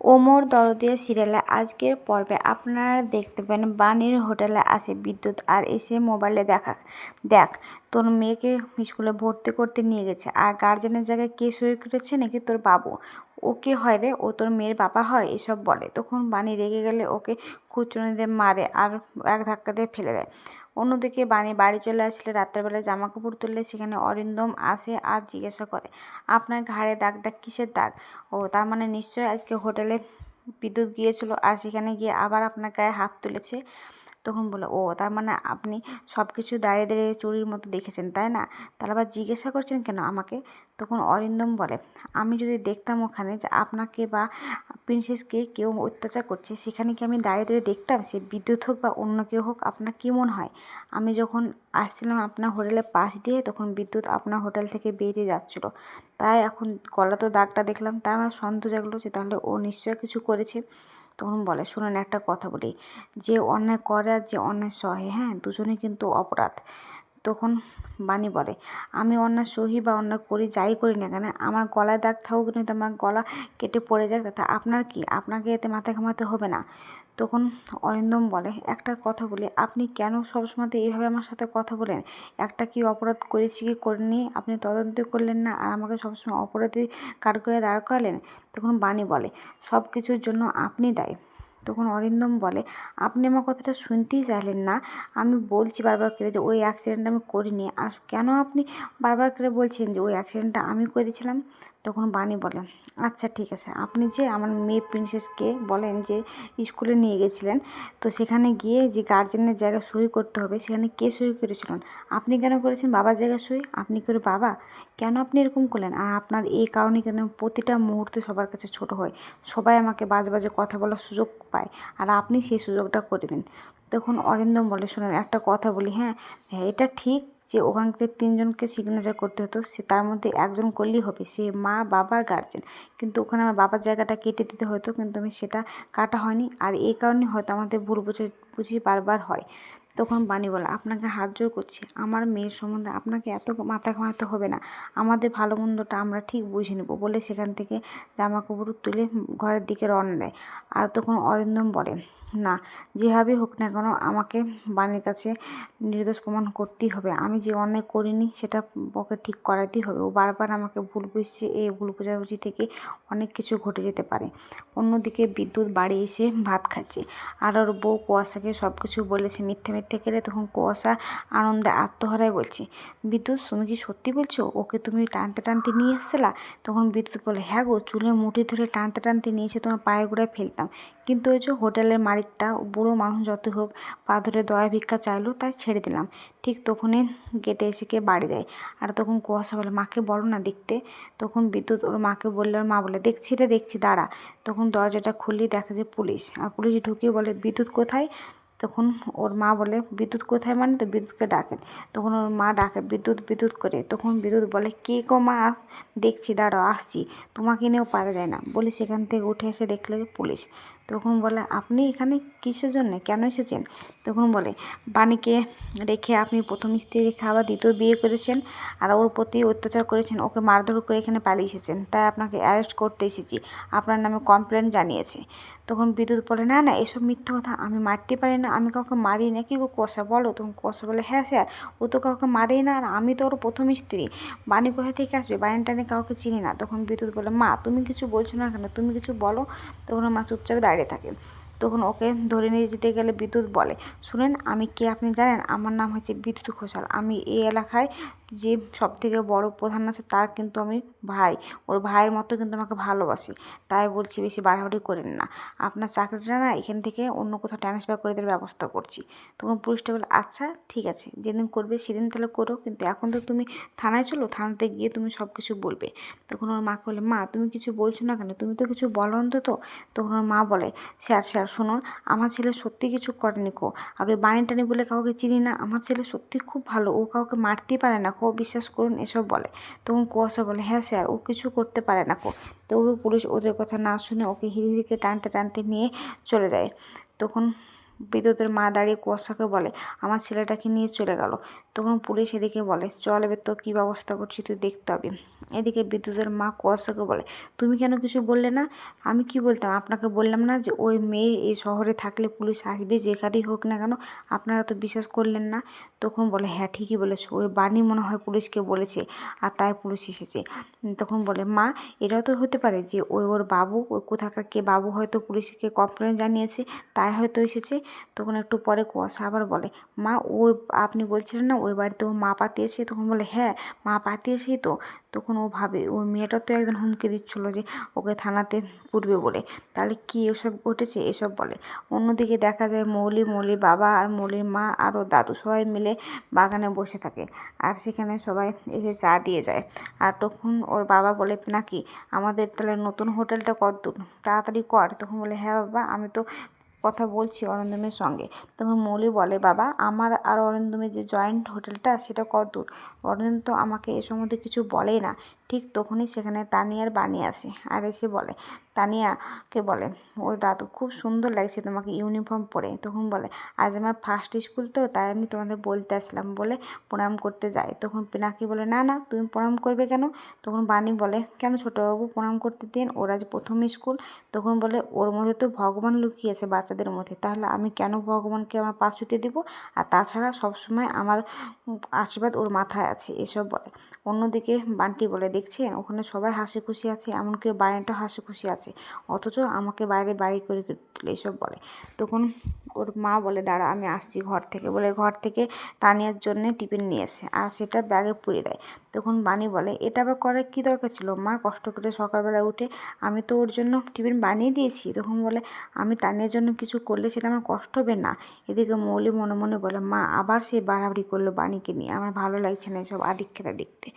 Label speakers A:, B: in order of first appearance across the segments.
A: ওমর দরদিয়া সিরিয়ালে আজকের পর্বে আপনারা দেখতে পেন বাণীর হোটেলে আসে বিদ্যুৎ আর এসে মোবাইলে দেখা, দেখ, তোর মেয়েকে স্কুলে ভর্তি করতে নিয়ে গেছে। আর গার্জেনের জায়গায় কে সই করেছে নাকি তোর বাবু? ওকে হয় রে, ও তোর মেয়ের বাবা হয়, এসব বলে। তখন বাণী রেগে গেলে ওকে খুচুনি দিয়ে মারে আর এক ধাক্কা দিয়ে ফেলে দেয়। অন্যদিকে বাণী বাড়ি চলে আসলে রাত্রেবেলা জামা কাপড় তুললে সেখানে অরিন্দম আসে আর জিজ্ঞাসা করে, আপনার ঘাড়ে দাগটা কিসের দাগ? ও, তার মানে নিশ্চয়ই আজকে হোটেলে বিদ্যুৎ গিয়েছিল আর সেখানে গিয়ে আবার আপনার গায়ে হাত তুলেছে। তখন বলে ও, তার মানে আপনি সব কিছু দাঁড়িয়ে দাঁড়িয়ে চুরির মতো দেখেছেন, তাই না? তাহলে আবার জিজ্ঞাসা করছেন কেন আমাকে? তখন অরিন্দম বলে, আমি যদি দেখতাম ওখানে যে আপনাকে বা প্রিন্সেসকে কেউ অত্যাচার করছে, সেখানে কি আমি দাঁড়িয়ে দাঁড়িয়ে দেখতাম? সে বিদ্যুৎ হোক বা অন্য কেউ হোক, আপনার কী মনে হয়? আমি যখন আসছিলাম আপনার হোটেলের পাশ দিয়ে, তখন বিদ্যুৎ আপনার হোটেল থেকে বেরিয়ে যাচ্ছিল। তাই এখন গলা তো দাগটা দেখলাম, তাই আমার সন্দেহ জাগলো যে তাহলে ও নিশ্চয় কিছু করেছে। তখন বলে, শুনুন, একটা কথা বলি। যে অন্যায় করে আর যে অন্যায় সহে হ্যাঁ? দুজনে কিন্তু অপরাধ। তখন বাণী বলে, আমি অন্যায় সহি বা অন্যায় করি, যাই করি না কেন, আমার গলায় দাগ থাকুক, কিন্তু আমার গলা কেটে পড়ে যাক, তাতে আপনার কি? আপনাকে এতে মাথা ঘামাতে হবে না। তখন অরিন্দম বলে, একটা কথা বলি, আপনি কেন সবসময় এইভাবে আমার সাথে কথা বলেন? একটা কি অপরাধ করেছি কি করিনি? আপনি তদন্ত করলেন না আর আমাকে সবসময় অপরাধী করে দাঁড় করালেন? তখন বাণী বলে সব কিছুর জন্য আপনি দায়ী। তখন অরিন্দম বলে, আপনি আমার কথাটা শুনতেই চাইলেন না। আমি বলছি বারবার করে যে, ওই অ্যাক্সিডেন্টটা আমি করিনি। আর কেন আপনি বারবার করে বলছেন যে, ওই অ্যাক্সিডেন্টটা আমি করেছিলাম? তখন বাণী বলে আচ্ছা ঠিক আছে। আপনি যে আমার মেয়ে প্রিন্সেসকে বলেন যে স্কুলে নিয়ে গেছিলেন, তো সেখানে গিয়ে যে গার্জেনের জায়গায় সই করতে হবে, সেখানে কে সই করেছিলেন? আপনি কেন করেছেন? বাবার জায়গায় সই? আপনি করে বাবা? কেন আপনি এরকম করলেন? আর আপনার এই কারণে কেন প্রতিটা মুহূর্তে সবার কাছে ছোট হয়? সবাই আমাকে বাজে বাজে কথা বলার সুযোগ পায়, আর আপনি সেই সুযোগটা করে দিন। তখন অরিন্দম বলে, শোনেন, একটা কথা বলি হ্যাঁ? হ্যাঁ এটা ঠিক যে ওখানকার তিনজনকে সিগনেচার করতে হতো, সে তার মধ্যে একজন করলেই হবে। সে মা বাবার গার্জেন কিন্তু ওখানে আমার বাবার জায়গাটা কেটে দিতে হতো, কিন্তু আমি সেটা কাটা হয়নি। আর এই কারণে হয়তো আমাদের ভুল বুঝে, বুঝি বারবার হয়। তখন বাণী বলে, আপনাকে হাত জোর করছি। আমার মেয়ের সম্বন্ধে আপনাকে এত মাথা ঘামাতে হবে না। আমাদের ভালো মন্দটা আমরা ঠিক বুঝে নেব বলে সেখান থেকে জামা কাপড় তুলে ঘরের দিকে রওনা দেয়। আর তখন অরিন্দম বলে, না, যেভাবে হোক না কেন আমাকে বাণীর কাছে নির্দোষ প্রমাণ করতেই হবে। আমি যে অন্যায় করিনি, সেটা ওকে ঠিক করাতেই হবে। ও বারবার আমাকে ভুল বুঝছে এই ভুল বোঝাবুঝি থেকে অনেক কিছু ঘটে যেতে পারে। অন্যদিকে বিদ্যুৎ বাড়ি এসে ভাত খাচ্ছে। আর ওর বউ কুয়াশাকে সব কিছু বলেছে মিথ্যে মিথ্যে গেলে তখন কুয়াশা, আনন্দে আত্মহারায় বলছে, বিদ্যুৎ, তুমি কি সত্যি বলছো? ওকে তুমি টানতে টানতে নিয়ে এসছিলা? তখন বিদ্যুৎ বলে হ্যাঁ গো, চুলে মুঠি ধরে টানতে টানতে নিয়ে এসে তোমার পায়ে গোড়ায় ফেলতাম। কিন্তু ওই যে হোটেলের মালিকটা, বুড়ো মানুষ যত হোক, পা ধরে দয়া ভিক্ষা চাইলো, তাই ছেড়ে দিলাম। ঠিক তখনই গেটে এসে কে বাড়ি দেয়। আর তখন কুয়াশা বলে, মাকে বলো না দেখতে? তখন বিদ্যুৎ ওর মাকে বললে, ওর মা বলে, দেখছি রে, দেখছি, দাঁড়া। তখন দরজাটা খুললি দেখা যায় পুলিশ। আর পুলিশ ঢুকিয়ে বলে, বিদ্যুৎ কোথায়? তখন ওর মা বলে, বিদ্যুৎ কোথায় মানে? তো বিদ্যুৎকে ডাকে। তখন ওর মা ডাকে, বিদ্যুৎ বিদ্যুৎ করে। তখন বিদ্যুৎ বলে, কে গো মা? দেখছি দাঁড়ো আসছি। তোমাকে নিয়েও পারা যায় না। বলে সেখান থেকে উঠে এসে দেখলে পুলিশ। তখন বলে, আপনি এখানে কিসের জন্য? কেন এসেছেন? তখন বলে, বাণীকে রেখে আপনি প্রথম স্ত্রী রেখে আবার দ্বিতীয় বিয়ে করেছেন আর ওর প্রতি অত্যাচার করেছেন। ওকে মারধর করে এখানে পালিয়ে এসেছেন। তাই আপনাকে অ্যারেস্ট করতে এসেছি। আপনার নামে কমপ্লেন জানিয়েছে। তখন বিদ্যুৎ বলে, না না, এসব মিথ্যে কথা আমি মারতে পারি না। আমি কাউকে মারি না। কি কষা বলো? তখন কষা বলে হ্যাঁ স্যার, ও তো কাউকে মারেই না আর আমি তো ওর প্রথম স্ত্রী। বাণী কোথা থেকে আসবে? বাণী টানে কাউকে চিনি না। তখন বিদ্যুৎ বলে, মা, তুমি কিছু বলছো না কেন? তুমি কিছু বলো? তখন মা চুপচাপ দাঁড়িয়ে থাকে। তখন ওকে ধরে নিয়ে যেতে গেলে বিদ্যুৎ বলে, শুনেন, আমি কে আপনি জানেন? আমার নাম হচ্ছে বিদ্যুৎ ঘোষাল। আমি এই এলাকায় যে সব থেকে বড় প্রধান আছে তার কিন্তু আমি ভাই। ওর ভাইয়ের মতো কিন্তু আমাকে ভালোবাসি। তাই বলছি বেশি বাড়াবাড়ি করেন না। আপনার চাকরিটা না এখান থেকে অন্য কোথাও ট্রান্সফার করে দেওয়ার ব্যবস্থা করছি। তখন পুলিশটা বলে আচ্ছা ঠিক আছে। যেদিন করবে সেদিন তাহলে করো। কিন্তু এখন তো তুমি থানায় চলো, থানাতে গিয়ে তুমি সব কিছু বলবে। তখন ওর মাকে বলে, মা, তুমি কিছু বলছো না কেন? তুমি তো কিছু বলো অন্তত। তখন ওর মা বলে, স্যার স্যার, শুনুন, আমার ছেলে সত্যি কিছু করেনি কো। আর ওই বাণী টানি বলে কাউকে চিনি না। আমার ছেলে সত্যি খুব ভালো। ও কাউকে মারতেই পারে না। কো বিশ্বাস করুন, এসব বলে। তখন কুয়াশা বলে হ্যাঁ স্যার, ও কিছু করতে পারে না কো। তবু পুলিশ ওদের কথা না শুনে ওকে হিরিহিরিকে টানতে টানতে নিয়ে চলে যায়। তখন বিদ্যুতের মা দাঁড়িয়ে কুয়াশাকে বলে, আমার ছেলেটাকে নিয়ে চলে গেল। তখন পুলিশ এদিকে বলে, চল এবার তো কী ব্যবস্থা করছি তুই দেখতে হবে এদিকে বিদ্যুতের মা কুয়াশাকে বলে, তুমি কেন কিছু বললে না? আমি কি বলতাম? আপনাকে বললাম না যে ওই মেয়ে এই শহরে থাকলে পুলিশ আসবে যেখানেই হোক না কেন, আপনারা তো বিশ্বাস করলেন না? তখন বলে হ্যাঁ ঠিকই বলেছ। ওই বাণী মনে হয় পুলিশকে বলেছে আর তাই পুলিশ এসেছে। তখন বলে, মা, এটাও তো হতে পারে যে ওই ওর বাবু, ওই কোথাকার কে বাবু হয়তো পুলিশকে কমপ্লেন জানিয়েছে, তাই হয়তো এসেছে। তখন একটু পরে কুয়াশা আবার বলে, মা, ও আপনি বলছিলেন না ওই বাড়িতে ও মা পাতিয়েছে তখন বলে হ্যাঁ মা পাতিয়েছি তো। তখন ও ভাবে, ওই মেয়েটা তো একদিন হুমকি দিচ্ছিল যে ওকে থানাতে পুরবে বলে। তাহলে কি এসব ঘটেছে? এসব বলে। অন্যদিকে দেখা যায় মৌলি, মৌলির বাবা আর মৌলির মা আর ওর দাদু সবাই মিলে বাগানে বসে থাকে আর সেখানে সবাই এসে চা দিয়ে যায়। আর তখন ওর বাবা বলে, নাকি আমাদের তাহলে নতুন হোটেলটা কত দূর তাড়াতাড়ি কর। তখন বলে হ্যাঁ বাবা, আমি তো কথা বলছি অরিন্দমের সঙ্গে। তখন মৌলি বলে, বাবা, আমার আর অরিন্দমের যে জয়েন্ট হোটেলটা সেটা কত দূর অরিন্দম তো আমাকে এ সম্বন্ধে কিছু বলে না। ঠিক তখনই সেখানে তানিয়ার বাণী আসে আর এসে বলে, তানিয়াকে বলে, ও দাদু, খুব সুন্দর লাগছে তোমাকে ইউনিফর্ম পরে। তখন বলে, আজ আমার ফার্স্ট স্কুল তো, তাই আমি তোমাদের বলতে আসলাম। বলে প্রণাম করতে যাই তখন পিনাকি বলে, না না, তুমি প্রণাম করবে কেন? তখন বাণী বলে, কেন ছোটোবাবু প্রণাম করতে দিন? ওর আজ প্রথম স্কুল তখন বলে, ওর মধ্যে তো ভগবান লুকিয়েছে বাচ্চাদের মধ্যে। তাহলে আমি কেন ভগবানকে আমার পা দিব? আর তাছাড়া সবসময় আমার আশীর্বাদ ওর মাথায় আছে, এসব বলে। অন্যদিকে বান্টি বলে দেখছেন? ওখানে সবাই হাসি খুশি আছে, এমনকি বাইরেটা হাসি খুশি আছে। অথচ আমাকে বাইরে বাড়ি করে এসব বলে। তখন ওর মা বলে, দাঁড়া, আমি আসছি ঘর থেকে। বলে, ঘর থেকে তানিয়ার জন্য টিফিন নিয়ে এসে। আর সেটা ব্যাগে পুড়ে দেয়। তখন বাণী বলে, এটা আবার করার কী দরকার ছিল? মা কষ্ট করে সকালবেলা উঠে আমি তো ওর জন্য টিফিন বানিয়ে দিয়েছি। তখন বলে, আমি তানিয়ার জন্য কিছু করলে সেটা আমার কষ্ট হবে না। এদিকে মৌলি মনে মনে বলে, মা, আবার সে বাড়াবাড়ি করল বাণীকে নিয়ে। আমার ভালো লাগছে না এসব আদিক্ষেতা দেখতে।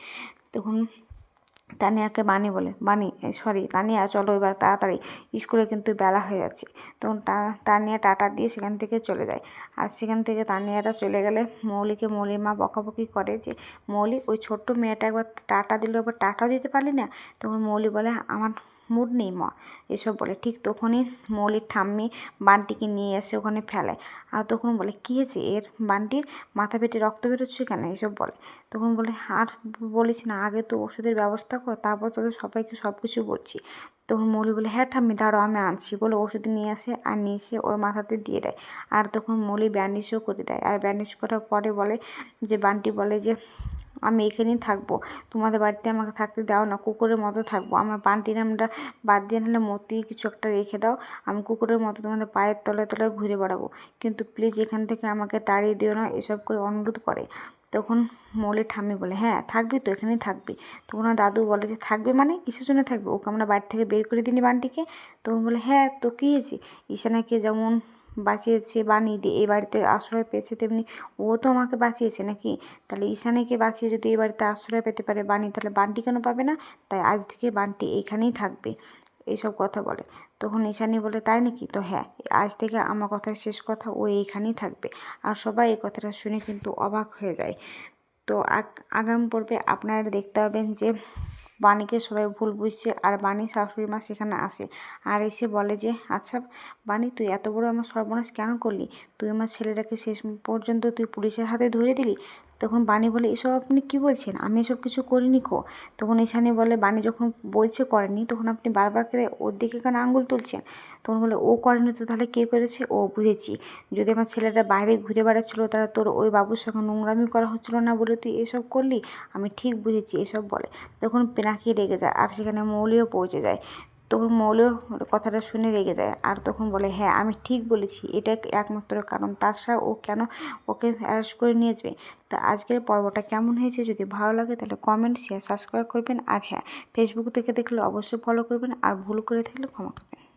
A: তখন তানিয়াকে বানি বলে, বানি সরি তানিয়া, চলো এবার তাড়াতাড়ি। স্কুলে কিন্তু বেলা হয়ে যাচ্ছে। তখন তানিয়া টাটা দিয়ে সেখান থেকে চলে যায়। আর সেখান থেকে তানিয়াটা চলে গেলে মৌলিকে মৌলির মা বকাবকি করে যে, মৌলি, ওই ছোট্ট মেয়েটা একবার টাটা দিল একবার টাটা দিতে পারলি না? তখন মৌলি বলে, আমার মুড নেই মা। এসব বলে, ঠিক তখনই মৌলির ঠাম্মি বানটিকে নিয়ে এসে ওখানে ফেলে। আর তখন বলে, কী হয়েছে? এর বানটির মাথা পেটে রক্ত বেরোচ্ছে কেন? এসব বলে। তখন বলে, আর বলিস না, আগে তো ওষুধের ব্যবস্থা কর, তারপর তোদের সবাইকে সব কিছু বলছি। তখন মৌলি বলে হ্যাঁ ঠাম্মি, দাঁড়াও, আমি আনছি। বলে ওষুধ নিয়ে আসে আর নিয়ে এসে ওর মাথাতে দিয়ে দেয়। আর তখন মৌলি ব্যান্ডেজও করে দেয়। আর ব্যান্ডেজ করার পরে বলে যে, বান্টি বলে যে আমি এখানেই থাকব। তোমাদের বাড়িতে আমাকে থাকতে দাও না, কুকুরের মতো থাকব। আমার বান্টি নামটা বাদ দিয়ে নাহলে মতি কিছু একটা রেখে দাও। আমি কুকুরের মতো তোমাদের পায়ের তলায় তলায় ঘুরে বেড়াবো। কিন্তু প্লিজ এখান থেকে আমাকে তাড়িয়ে দিও না, এসব করে অনুরোধ করে। তখন মৌলির ঠাম্মি বলে হ্যাঁ থাকবি তো, এখানেই থাকবি। তখন ওর দাদু বলে যে, থাকবে মানে কিসের জন্য থাকবে? ওকে আমরা বাড়ি থেকে বের করে দিনি বান্টিকে। তখন বলে হ্যাঁ তো কী হয়েছে ঈশানাকে যেমন বাঁচিয়েছে বানিয়ে দিয়ে এই বাড়িতে আশ্রয় পেয়েছে তেমনি ও তো আমাকে বাঁচিয়েছে নাকি? তাহলে ঈশানীকে বাঁচিয়ে যদি এই বাড়িতে আশ্রয় পেতে পারে বানি তাহলে বান্টি কেন পাবে না? তাই আজ থেকে বান্টি এইখানেই থাকবে। এইসব কথা বলে। তখন ঈশানি বলে, তাই নাকি? তো হ্যাঁ আজ থেকে আমার কথার শেষ কথা ও এইখানেই থাকবে। আর সবাই এই কথাটা শুনে কিন্তু অবাক হয়ে যায়। তো আগ- আগামী পর্বে আপনারা দেখতে পাবেন যে বাণীকে সবাই ভুল বুঝছে আর বাণী শাশুড়ি মা সেখানে আসে আর এসে বলে যে আচ্ছা বাণী, তুই এত বড় আমার সর্বনাশ কেন করলি? তুই আমার ছেলেটাকে শেষ পর্যন্ত তুই পুলিশের হাতে ধরে দিলি? তখন বাণী বলে, এসব আপনি কি বলছেন? আমি এসব কিছু করিনি কো। তখন ঈশানী বলে, বাণী যখন বলছে করেনি, তখন আপনি বারবার করে ওর দিকে কেন আঙুল তুলছেন? তখন বলে, ও করেনি তো তাহলে কে করেছে? ও বুঝেছি। যদি আমার ছেলেটা বাইরে ঘুরে বেড়াচ্ছিলো, তাহলে তোর ওই বাবুর সঙ্গে নোংরামি করা হচ্ছিল না বলে তুই এসব করলি? আমি ঠিক বুঝেছি, এসব বলে। তখন পেনাকি রেগে যায় আর সেখানে মৌলিও পৌঁছে যায়। তখন মৌলও কথাটা শুনে রেগে যায় আর তখন বলে হ্যাঁ আমি ঠিক বলেছি। এটা একমাত্র কারণ। তাছাড়া ও কেন ওকে অ্যারেস্ট করে নিয়ে যাবে? তো আজকের পর্বটা কেমন হয়েছে যদি ভালো লাগে তাহলে কমেন্ট শেয়ার সাবস্ক্রাইব করবেন। আর হ্যাঁ ফেসবুক থেকে দেখলে অবশ্যই ফলো করবেন। আর ভুল করে থাকলে ক্ষমা করবেন।